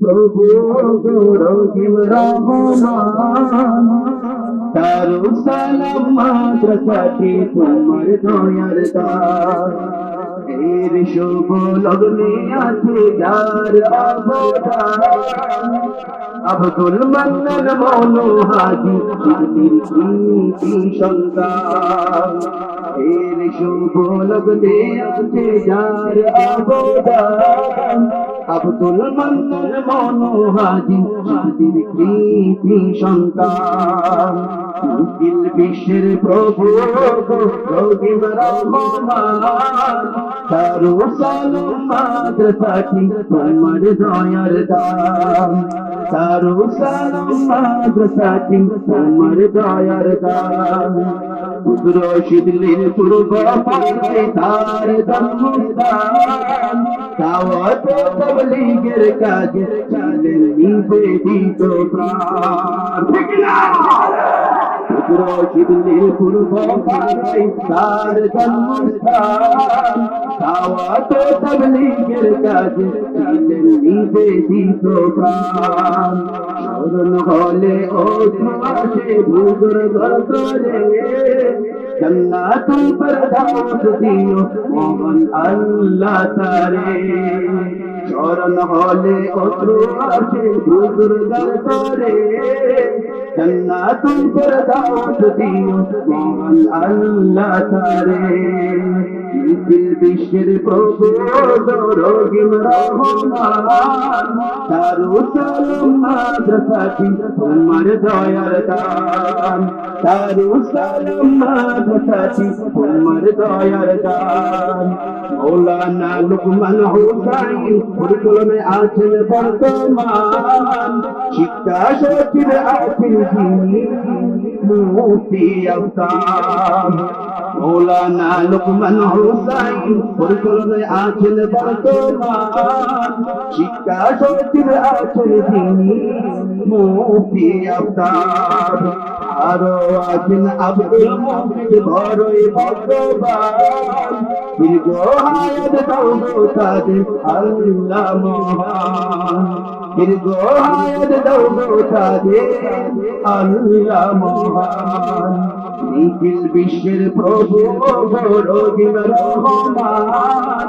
প্রভু রহিম রহমান তারু সালাম মাদ্রাসাটি তোমার দয়ার দান এর শুভ লগ্নে আছে আব্দুল মান্নান মনু হাজি সন্তান এর শুভ লগ্নে আছে যার অবদান আব্দুল মন্দির মনোহাজি শিল্পীর কৃতি সন্তান। মুকিল বিশ্বের প্রভু রহিম রহমান। তারু সালাম মাদ্রাসাটি তোমার দয়ার দান। তারু সালাম মাদ্রাসাটি তোমার দয়ার দান। পুত্র শিদলির পূর্ব পাশে তার জন্মস্থান। দাওয়াত তবলিগের কাজে না রশিদের পূর্ব পাড়ায় তার জন্মস্থান তবলিগের নিবেদিত প্রাণ স্মরণ হলে ও আসে দিও মোহন আল্লাহ তারে। স্মরণ হলে অশ্রু আসে ভুজুর করে জন্নাতুল ফেরদাউস দিও মোহন আল্লাহ তারে। বিশ্বের প্রভু রহিম রহমান। তারু সালাম তোমার দয়ার দান। তারু সালাম তোমার দয়ার দান। মৌলানা লুকমান হুসাইন পরিকলমে আছেন বর্তমান। শিক্ষা সচিব আছেন মুক্তি আফতাব? মৌলানা লুকমান হুসাইন পরিকলমে আছেন বর্তমান। শিক্ষা সচিব আছেন যিনি মুক্তি আফতাব? আরও আছেন আব্দুল মুজিদ বড়ই ভগবান। দীর্ঘ হায়াত দাও তাদের, আল্লাহ মহান। দীর্ঘ হায়াত দাও তাদের, আল্লাহ মহান। নিখিল বিশ্বের প্রভু রহিম রহমান।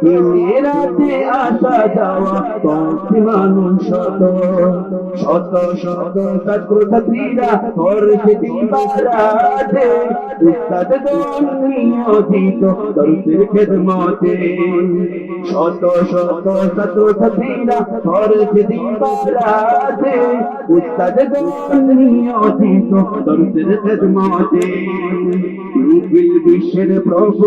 দিনে রাতে আসা যাওয়া কমসে মানুষ শত। শত শত ছাত্র ছাত্রীরা উস্তাদ খেদমতে। শত শত ছাত্র ছাত্রীরা উস্তাদ খেদমতে। নিখিল বিশ্বের প্রভু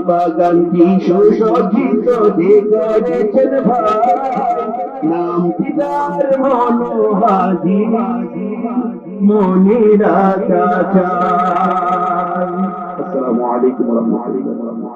বাগানটি দে করেছেন ভাই? নাম পিতার মনোহাজি মনে রাখা আসসালামু আলাইকুম ওয়া